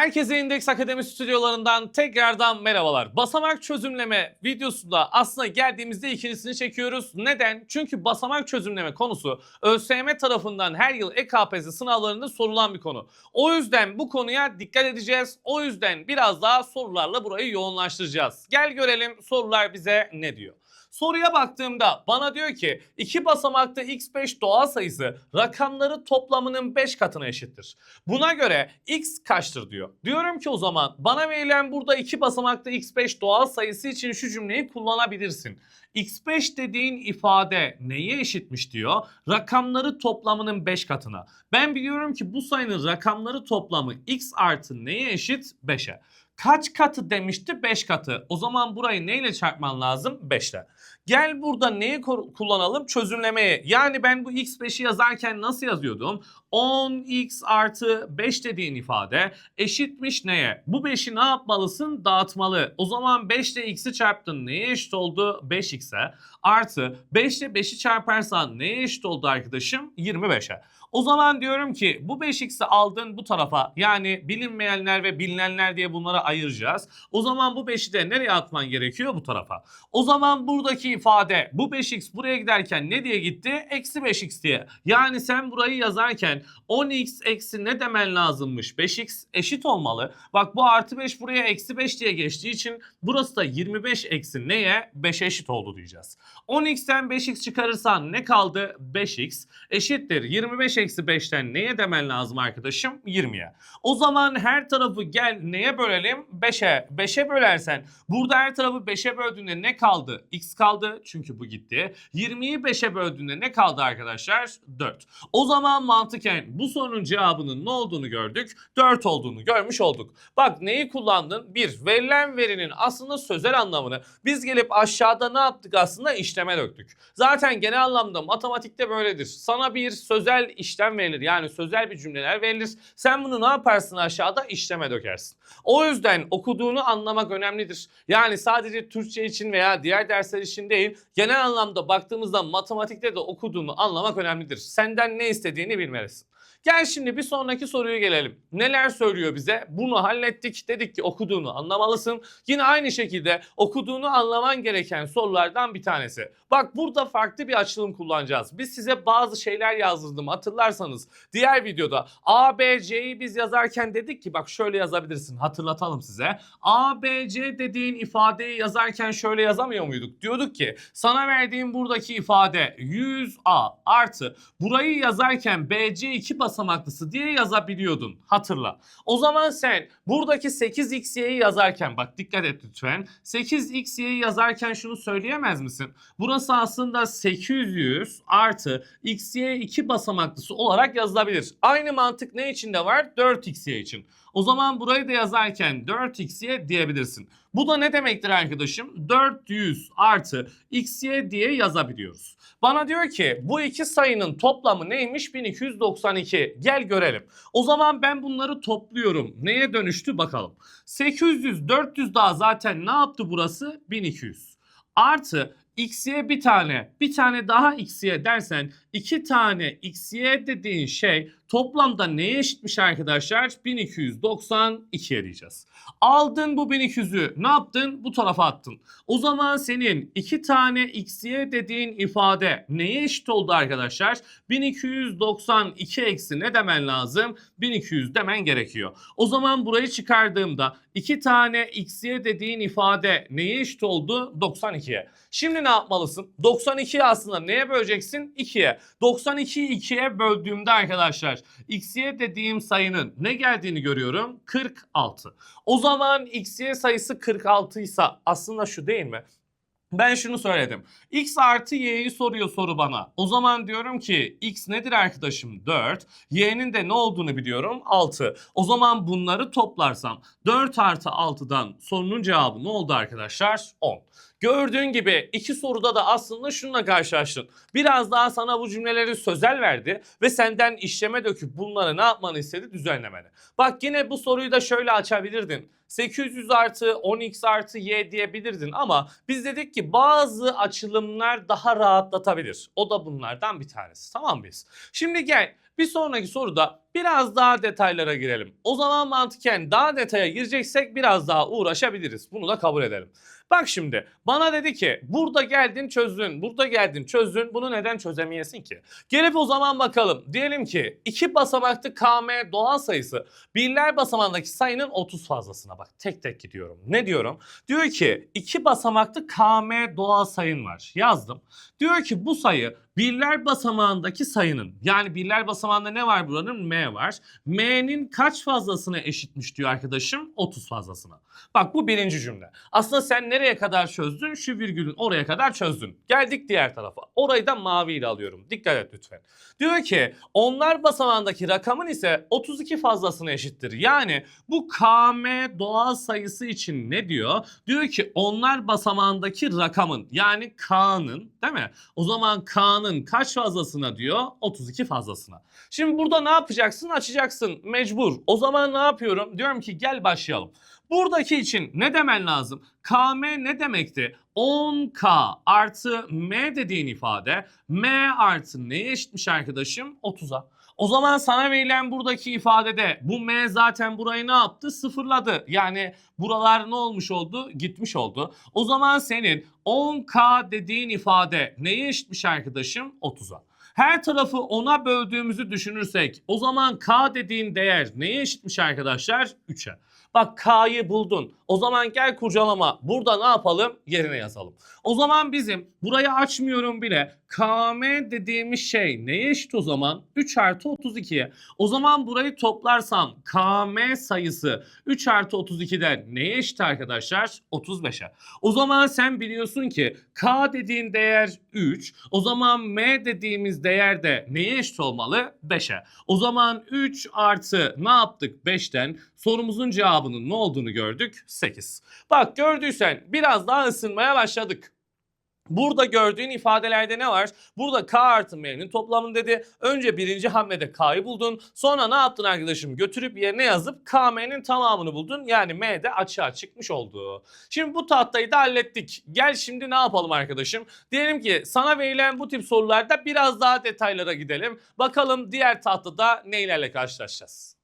Herkese İndeks Akademi stüdyolarından tekrardan merhabalar. Basamak çözümleme videosunda aslında geldiğimizde ikincisini çekiyoruz. Neden? Çünkü basamak çözümleme konusu ÖSYM tarafından her yıl EKPSS sınavlarında sorulan bir konu. O yüzden bu konuya dikkat edeceğiz. O yüzden biraz daha sorularla burayı yoğunlaştıracağız. Gel görelim sorular bize ne diyor. Soruya baktığımda bana diyor ki iki basamakta x5 doğal sayısı rakamları toplamının 5 katına eşittir. Buna göre x kaçtır diyor. Diyorum ki o zaman bana verilen burada iki basamakta x5 doğal sayısı için şu cümleyi kullanabilirsin. x5 dediğin ifade neye eşitmiş diyor? Rakamları toplamının 5 katına. Ben biliyorum ki bu sayının rakamları toplamı x artı neye eşit? 5'e. Kaç katı demişti? 5 katı. O zaman burayı neyle çarpman lazım? 5 ile. Gel burada neyi kullanalım? Çözümlemeye. Yani ben bu x5'i yazarken nasıl yazıyordum? 10x artı 5 dediğin ifade eşitmiş neye? Bu 5'i ne yapmalısın? Dağıtmalı. O zaman 5 ile x'i çarptın. Neye eşit oldu? 5x'e. Artı 5 ile 5'i çarparsan neye eşit oldu arkadaşım? 25'e. O zaman diyorum ki bu 5x'i aldın bu tarafa yani bilinmeyenler ve bilinenler diye bunlara ayıracağız. O zaman bu 5'i de nereye atman gerekiyor? Bu tarafa. O zaman buradaki ifade bu 5x buraya giderken ne diye gitti? Eksi 5x diye. Yani sen burayı yazarken 10x eksi ne demen lazımmış? 5x eşit olmalı. Bak bu artı 5 buraya eksi 5 diye geçtiği için burası da 25 eksi neye? 5'e eşit oldu diyeceğiz. 10x'ten 5x çıkarırsan ne kaldı? 5x eşittir 25 eksi 5'ten neye demen lazım arkadaşım? 20'ye. O zaman her tarafı gel neye bölelim? 5'e. 5'e bölersen burada her tarafı 5'e böldüğünde ne kaldı? X kaldı çünkü bu gitti. 20'yi 5'e böldüğünde ne kaldı arkadaşlar? 4. O zaman mantıken bu sorunun cevabının ne olduğunu gördük? 4 olduğunu görmüş olduk. Bak neyi kullandın? Bir, verilen verinin aslında sözel anlamını biz gelip aşağıda ne yaptık aslında? işleme döktük. Zaten genel anlamda matematikte böyledir. Sana bir sözel işlem verilir. Yani sözel bir cümleler verilir. Sen bunu ne yaparsın aşağıda? işleme dökersin. O yüzden okuduğunu anlamak önemlidir. Yani sadece Türkçe için veya diğer dersler için değil, genel anlamda baktığımızda matematikte de okuduğunu anlamak önemlidir. Senden ne istediğini bilmelisin. Gel şimdi bir sonraki soruya gelelim. Neler söylüyor bize? Bunu hallettik. Dedik ki okuduğunu anlamalısın. Yine aynı şekilde okuduğunu anlaman gereken sorulardan bir tanesi. Bak burada farklı bir açılım kullanacağız. Biz size bazı şeyler yazdırdım hatırlarsanız. Diğer videoda A, B, C'yi biz yazarken dedik ki bak şöyle yazabilirsin. Hatırlatalım size. A, B, C dediğin ifadeyi yazarken şöyle yazamıyor muyduk? Diyorduk ki sana verdiğim buradaki ifade 100A artı burayı yazarken BC 2 basamaklısı diye yazabiliyordun. Hatırla. O zaman sen buradaki 8xy'yi yazarken bak dikkat et lütfen. 8xy'yi yazarken şunu söyleyemez misin? Burası aslında 800 artı xy 2 basamaklısı olarak yazılabilir. Aynı mantık ne için de var? 4xy için. O zaman burayı da yazarken 4xy diyebilirsin. Bu da ne demektir arkadaşım? 400 artı xy diye yazabiliyoruz. Bana diyor ki bu iki sayının toplamı neymiş? 1292. Gel görelim. O zaman ben bunları topluyorum. Neye dönüştü bakalım. 800, 400 daha zaten ne yaptı burası? 1200. Artı x'ye bir tane, bir tane daha x'ye dersen iki tane x'ye dediğin şey toplamda neye eşitmiş arkadaşlar? 1292'ye diyeceğiz. Aldın bu 1200'ü ne yaptın? Bu tarafa attın. O zaman senin iki tane x'ye dediğin ifade neye eşit oldu arkadaşlar? 1292 eksi ne demen lazım? 1200 demen gerekiyor. O zaman burayı çıkardığımda iki tane x'ye dediğin ifade neye eşit oldu? 92'ye. Şimdi ne yapmalısın? 92'yi aslında neye böleceksin? 2'ye. 92'yi 2'ye böldüğümde arkadaşlar x'ye dediğim sayının ne geldiğini görüyorum? 46. O zaman x'ye sayısı 46 ise aslında şu değil mi? Ben şunu söyledim. X artı y'yi soruyor soru bana. O zaman diyorum ki x nedir arkadaşım? 4. Y'nin de ne olduğunu biliyorum? 6. O zaman bunları toplarsam 4 artı 6'dan sorunun cevabı ne oldu arkadaşlar? 10. Gördüğün gibi iki soruda da aslında şununla karşılaştın. Biraz daha sana bu cümleleri sözel verdi ve senden işleme döküp bunları ne yapmanı istedi? Düzenlemeni. Bak yine bu soruyu da şöyle açabilirdin. 800 artı 10x artı y diyebilirdin ama biz dedik ki bazı açılımlar daha rahatlatabilir. O da bunlardan bir tanesi. Tamam mıyız? Şimdi gel bir sonraki soruda biraz daha detaylara girelim. O zaman mantıken daha detaya gireceksek biraz daha uğraşabiliriz. Bunu da kabul edelim. Bak şimdi bana dedi ki burada geldin çözdün, burada geldin çözdün bunu neden çözemeyesin ki? Gelip o zaman bakalım. Diyelim ki iki basamaklı KM doğal sayısı birler basamağındaki sayının 30 fazlasına bak. Tek tek gidiyorum. Ne diyorum? Diyor ki iki basamaklı KM doğal sayın var. Yazdım. Diyor ki bu sayı birler basamağındaki sayının yani birler basamağında ne var buranın? M var. M'nin kaç fazlasına eşitmiş diyor arkadaşım? 30 fazlasına. Bak bu birinci cümle. Aslında sen nereye kadar çözdün? Şu virgülün oraya kadar çözdün. Geldik diğer tarafa. Orayı da maviyle alıyorum. Dikkat et lütfen. Diyor ki onlar basamağındaki rakamın ise 32 fazlasına eşittir. Yani bu KM doğal sayısı için ne diyor? Diyor ki onlar basamağındaki rakamın yani K'nın değil mi? O zaman K'nın kaç fazlasına diyor? 32 fazlasına. Şimdi burada ne yapacaksın? Açacaksın mecbur. O zaman ne yapıyorum? Diyorum ki gel başlayalım. Buradaki için ne demen lazım? KM ne demekti? 10K artı M dediğin ifade M artı neye eşitmiş arkadaşım? 30'a. O zaman sana verilen buradaki ifadede bu M zaten burayı ne yaptı? Sıfırladı. Yani buralar ne olmuş oldu? Gitmiş oldu. O zaman senin 10K dediğin ifade neye eşitmiş arkadaşım? 30'a. Her tarafı 10'a böldüğümüzü düşünürsek o zaman K dediğin değer neye eşitmiş arkadaşlar? 3'e. Bak K'yı buldun. O zaman gel kurcalama. Burada ne yapalım? Yerine yazalım. O zaman bizim burayı açmıyorum bile. KM dediğimiz şey neye eşit o zaman? 3 artı 32'ye. O zaman burayı toplarsam KM sayısı 3 artı 32'den neye eşit arkadaşlar? 35'e. O zaman sen biliyorsun ki K dediğin değer 3. O zaman M dediğimiz değer de neye eşit olmalı? 5'e. O zaman 3 artı ne yaptık 5'ten? Sorumuzun cevabının ne olduğunu gördük? 8. Bak gördüysen biraz daha ısınmaya başladık. Burada gördüğün ifadelerde ne var? Burada K artı M'nin toplamını dedi. Önce birinci hamlede K'yı buldun. Sonra ne yaptın arkadaşım? Götürüp yerine yazıp KM'nin tamamını buldun. Yani M de açığa çıkmış oldu. Şimdi bu tahtayı da hallettik. Gel şimdi ne yapalım arkadaşım? Diyelim ki sana verilen bu tip sorularda biraz daha detaylara gidelim. Bakalım diğer tahtada neylerle karşılaşacağız.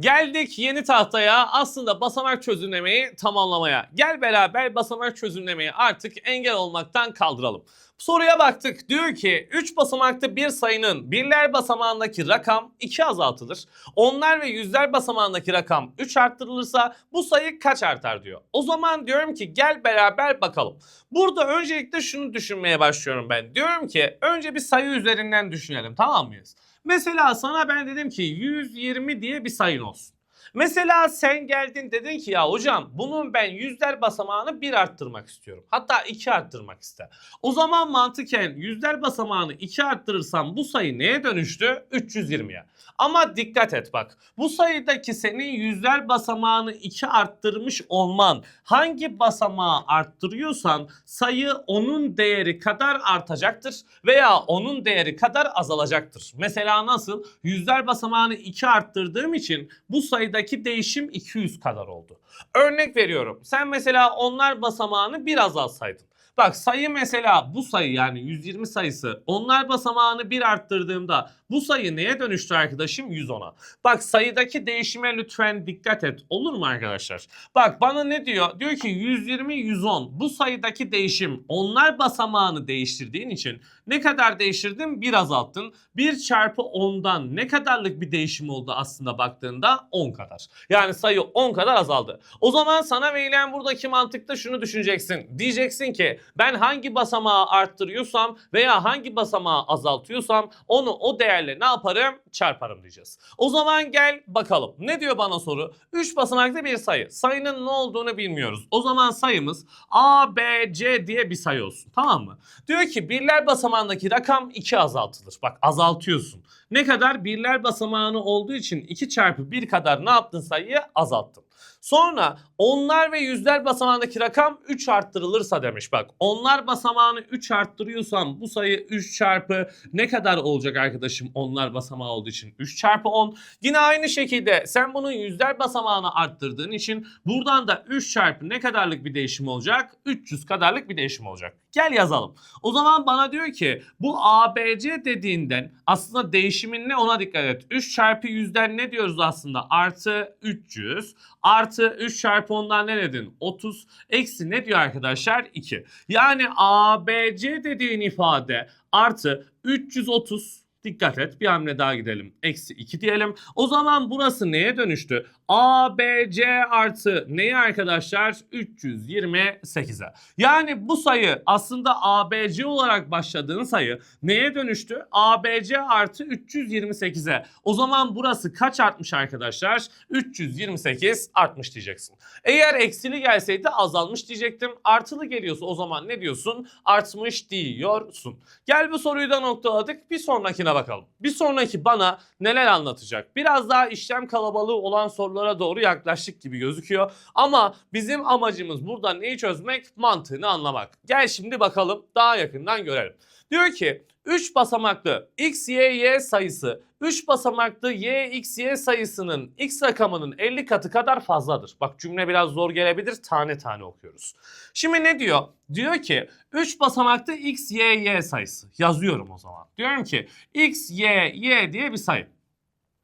Geldik yeni tahtaya aslında basamak çözümlemeyi tamamlamaya. Gel beraber basamak çözümlemeyi artık engel olmaktan kaldıralım. Soruya baktık. Diyor ki 3 basamaklı bir sayının birler basamağındaki rakam 2 azaltılır. Onlar ve yüzler basamağındaki rakam 3 arttırılırsa bu sayı kaç artar diyor. O zaman diyorum ki gel beraber bakalım. Burada öncelikle şunu düşünmeye başlıyorum ben. Diyorum ki önce bir sayı üzerinden düşünelim tamam mıyız? Mesela sana ben dedim ki 120 diye bir sayın olsun. Mesela sen geldin dedin ki ya hocam bunun ben yüzler basamağını bir arttırmak istiyorum. Hatta iki arttırmak iste. O zaman mantıken yüzler basamağını iki arttırırsam bu sayı neye dönüştü? 320'ye. Ama dikkat et bak. Bu sayıdaki senin yüzler basamağını iki arttırmış olman hangi basamağı arttırıyorsan sayı onun değeri kadar artacaktır veya onun değeri kadar azalacaktır. Mesela nasıl? Yüzler basamağını 2 arttırdığım için bu sayıdaki değişim 200 kadar oldu. Örnek veriyorum. Sen mesela onlar basamağını bir azaltsaydın. Bak sayı mesela bu sayı yani 120 sayısı onlar basamağını bir arttırdığımda bu sayı neye dönüştü arkadaşım? 110'a. Bak sayıdaki değişime lütfen dikkat et. Olur mu arkadaşlar? Bak bana ne diyor? Diyor ki 120 110 bu sayıdaki değişim onlar basamağını değiştirdiğin için ne kadar değiştirdin? Bir azalttın. 1 çarpı 10'dan ne kadarlık bir değişim oldu aslında baktığında 10 kadar. Yani sayı 10 kadar azaldı. O zaman sana verilen buradaki mantıkta şunu düşüneceksin. Diyeceksin ki ben hangi basamağı arttırıyorsam veya hangi basamağı azaltıyorsam onu o değerle ne yaparım? Çarparım diyeceğiz. O zaman gel bakalım. Ne diyor bana soru? 3 basamaklı bir sayı. Sayının ne olduğunu bilmiyoruz. O zaman sayımız A, B, C diye bir sayı olsun. Tamam mı? Diyor ki birler basamağındaki rakam 2 azaltılır. Bak azaltıyorsun. Ne kadar? Birler basamağını olduğu için 2 çarpı 1 kadar ne yaptın sayıyı? Azalttın. Sonra onlar ve yüzler basamağındaki rakam 3 arttırılırsa demiş bak. Onlar basamağını 3 arttırıyorsam bu sayı 3 çarpı ne kadar olacak arkadaşım onlar basamağı olduğu için 3 çarpı 10. Yine aynı şekilde sen bunun yüzler basamağını arttırdığın için buradan da 3 çarpı ne kadarlık bir değişim olacak? 300 kadarlık bir değişim olacak. Gel yazalım. O zaman bana diyor ki bu ABC dediğinden aslında değişimin ne ona dikkat et. 3 çarpı yüzden ne diyoruz aslında? Artı 300 artı 3 çarpı 10'dan ne dedin? 30 eksi ne diyor arkadaşlar? 2. Yani ABC dediğin ifade artı 330 Dikkat et bir hamle daha gidelim. Eksi 2 diyelim. O zaman burası neye dönüştü? ABC artı neyi arkadaşlar? 328'e. Yani bu sayı aslında ABC olarak başladığın sayı neye dönüştü? ABC artı 328'e. O zaman burası kaç artmış arkadaşlar? 328 artmış diyeceksin. Eğer eksili gelseydi azalmış diyecektim. Artılı geliyorsa o zaman ne diyorsun? Artmış diyorsun. Gel bu soruyu da noktaladık. Bir sonrakine bakalım. Bir sonraki bana neler anlatacak? Biraz daha işlem kalabalığı olan sorulara doğru yaklaştık gibi gözüküyor. Ama bizim amacımız burada neyi çözmek? Mantığını anlamak. Gel şimdi bakalım daha yakından görelim. Diyor ki 3 basamaklı x, y, y sayısı 3 basamaklı y, x, y sayısının x rakamının 50 katı kadar fazladır. Bak cümle biraz zor gelebilir tane tane okuyoruz. Şimdi ne diyor? Diyor ki 3 basamaklı x, y, y sayısı. Yazıyorum o zaman. Diyorum ki x, y, y diye bir sayı.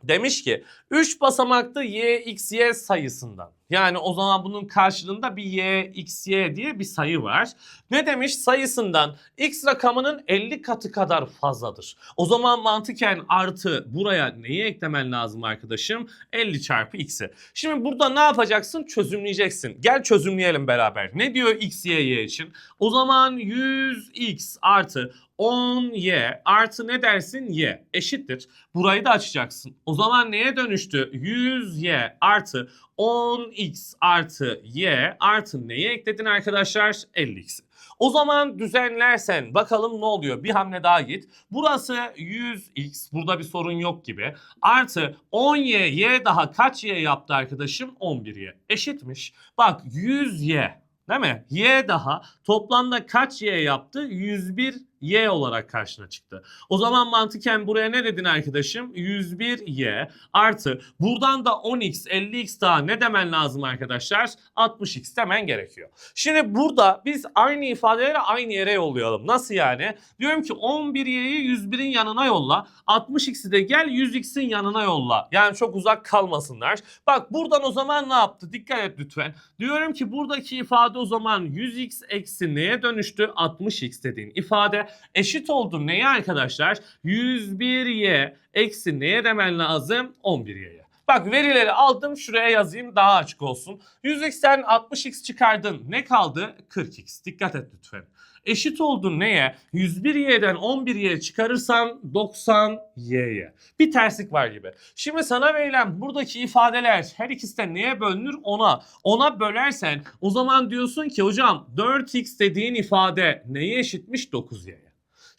Demiş ki 3 basamaklı y, x, y sayısından. Yani o zaman bunun karşılığında bir y, x, y diye bir sayı var. Ne demiş? Sayısından x rakamının 50 katı kadar fazladır. O zaman mantıken artı buraya neyi eklemen lazım arkadaşım? 50 çarpı x'i. Şimdi burada ne yapacaksın? Çözümleyeceksin. Gel çözümleyelim beraber. Ne diyor x, y, y için? O zaman 100x artı 10y artı ne dersin? y eşittir. Burayı da açacaksın. O zaman neye dönüştü? 100y artı 10x artı y artı neyi ekledin arkadaşlar? 50x'i. O zaman düzenlersen bakalım ne oluyor? Bir hamle daha git. Burası 100x. Burada bir sorun yok gibi. Artı 10y. Y daha kaç y yaptı arkadaşım? 11y. Eşitmiş. Bak 100y. Değil mi? Y daha toplamda kaç y yaptı? 101 y olarak karşına çıktı. O zaman mantıken buraya ne dedin arkadaşım? 101y artı buradan da 10x 50x daha ne demen lazım arkadaşlar? 60x demen gerekiyor. Şimdi burada biz aynı ifadeleri aynı yere yollayalım. Nasıl yani? Diyorum ki 11y'yi 101'in yanına yolla. 60x'i de gel 100x'in yanına yolla. Yani çok uzak kalmasınlar. Bak buradan o zaman ne yaptı? Dikkat et lütfen. Diyorum ki buradaki ifade o zaman 100x eksi neye dönüştü? 60x dediğin ifade eşit oldu neye arkadaşlar? 101y eksi neye demen lazım? 11y'ye. Bak verileri aldım şuraya yazayım daha açık olsun. 100x'ten 60x çıkardın. Ne kaldı? 40x. Dikkat et lütfen. Eşit oldu neye? 101y'den 11y çıkarırsan 90y'ye. Bir terslik var gibi. Şimdi sana verilen buradaki ifadeler her ikisi de neye bölünür? Ona. Ona bölersen o zaman diyorsun ki hocam 4x dediğin ifade neye eşitmiş? 9y'ye.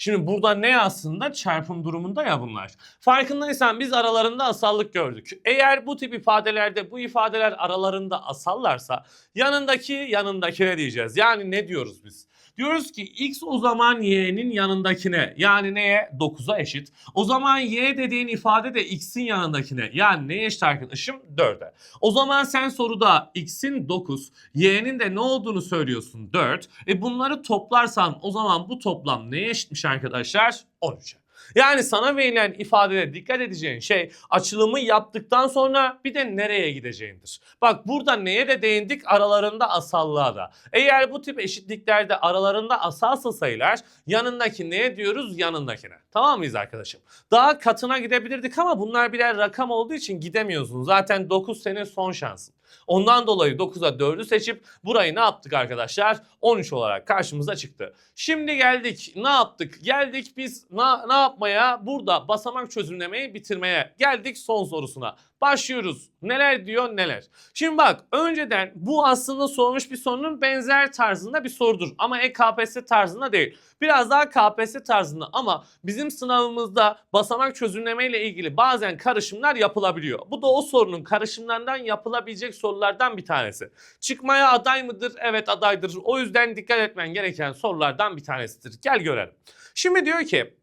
Şimdi burada ne aslında çarpım durumunda ya bunlar. Farkındaysan biz aralarında asallık gördük. Eğer bu tip ifadelerde bu ifadeler aralarında asallarsa yanındaki yanındakine diyeceğiz. Yani ne diyoruz biz? Diyoruz ki x o zaman y'nin yanındakine yani neye? 9'a eşit. O zaman y dediğin ifade de x'in yanındakine yani neye eşit arkadaşım? 4'e. O zaman sen soruda x'in 9, y'nin de ne olduğunu söylüyorsun 4. E bunları toplarsan o zaman bu toplam neye eşitmiş arkadaşlar? 13'e. Yani sana verilen ifadede dikkat edeceğin şey açılımı yaptıktan sonra bir de nereye gideceğindir. Bak burada neye de değindik aralarında asallığa da. Eğer bu tip eşitliklerde aralarında asalsa sayılar yanındaki neye diyoruz yanındakine. Tamam mıyız arkadaşım? Daha katına gidebilirdik ama bunlar birer rakam olduğu için gidemiyorsun. Zaten 9 senin son şansın. Ondan dolayı 9'a 4'ü seçip burayı ne yaptık arkadaşlar? 13 olarak karşımıza çıktı. Şimdi geldik ne yaptık? Geldik biz ne, ne yapmaya yapmaya, burada basamak çözümlemeyi bitirmeye geldik son sorusuna. Başlıyoruz. Neler diyor neler. Şimdi bak önceden bu aslında sormuş bir sorunun benzer tarzında bir sorudur. Ama EKPS tarzında değil. Biraz daha KPSS tarzında ama bizim sınavımızda basamak çözümleme ile ilgili bazen karışımlar yapılabiliyor. Bu da o sorunun karışımlarından yapılabilecek sorulardan bir tanesi. Çıkmaya aday mıdır? Evet adaydır. O yüzden dikkat etmen gereken sorulardan bir tanesidir. Gel görelim. Şimdi diyor ki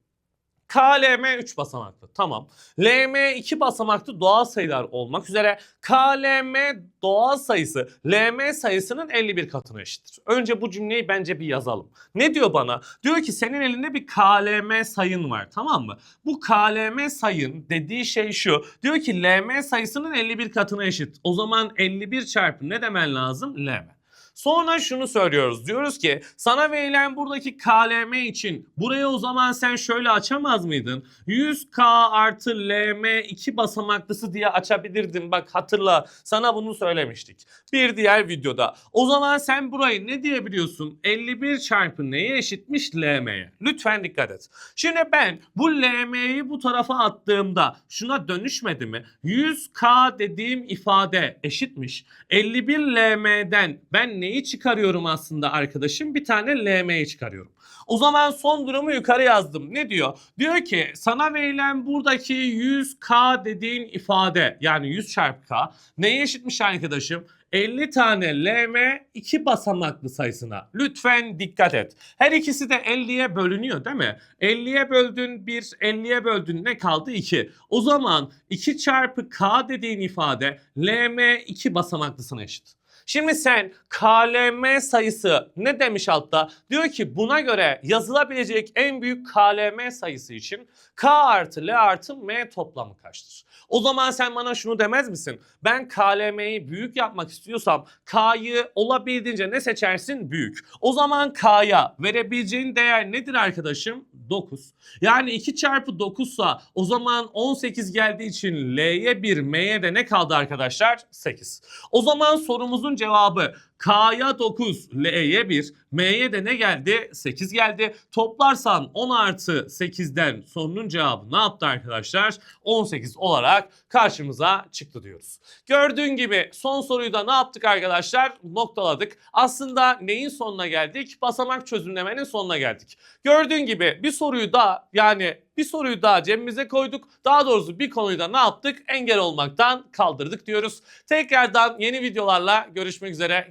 KLM 3 basamaklı. Tamam. LM 2 basamaklı doğal sayılar olmak üzere KLM doğal sayısı LM sayısının 51 katına eşittir. Önce bu cümleyi bence bir yazalım. Ne diyor bana? Diyor ki senin elinde bir KLM sayın var tamam mı? Bu KLM sayın dediği şey şu. Diyor ki LM sayısının 51 katına eşit. O zaman 51 çarpı ne demen lazım? LM. Sonra şunu söylüyoruz. Diyoruz ki sana verilen buradaki KLM için buraya o zaman sen şöyle açamaz mıydın? 100K artı LM 2 basamaklısı diye açabilirdin. Bak hatırla sana bunu söylemiştik. Bir diğer videoda. O zaman sen burayı ne diyebiliyorsun? 51 çarpı neye eşitmiş? LM'ye. Lütfen dikkat et. Şimdi ben bu LM'yi bu tarafa attığımda şuna dönüşmedi mi? 100K dediğim ifade eşitmiş. 51 LM'den ben neyi çıkarıyorum aslında arkadaşım? Bir tane LM'yi çıkarıyorum. O zaman son durumu yukarı yazdım. Ne diyor? Diyor ki sana verilen buradaki 100K dediğin ifade yani 100 çarpı K neye eşitmiş arkadaşım? 50 tane LM 2 basamaklı sayısına. Lütfen dikkat et. Her ikisi de 50'ye bölünüyor değil mi? 50'ye böldün 1, 50'ye böldün ne kaldı? 2. O zaman 2 çarpı K dediğin ifade LM 2 basamaklısına eşit. Şimdi sen KLM sayısı ne demiş altta? Diyor ki buna göre yazılabilecek en büyük KLM sayısı için K artı L artı M toplamı kaçtır? O zaman sen bana şunu demez misin? Ben KLM'yi büyük yapmak istiyorsam K'yı olabildiğince ne seçersin? Büyük. O zaman K'ya verebileceğin değer nedir arkadaşım? 9. Yani 2 çarpı 9 sa o zaman 18 geldiği için L'ye 1, M'ye de ne kaldı arkadaşlar? 8. O zaman sorumuzun cevabı K'ya 9, L'ye 1, M'ye de ne geldi? 8 geldi. Toplarsan 10 artı 8'den sorunun cevabı ne yaptı arkadaşlar? 18 olarak karşımıza çıktı diyoruz. Gördüğün gibi son soruyu da ne yaptık arkadaşlar? Noktaladık. Aslında neyin sonuna geldik? Basamak çözümlemenin sonuna geldik. Gördüğün gibi bir soruyu da yani bir soruyu daha cebimize koyduk. Daha doğrusu bir konuyu da ne yaptık? Engel olmaktan kaldırdık diyoruz. Tekrardan yeni videolarla görüşmek üzere.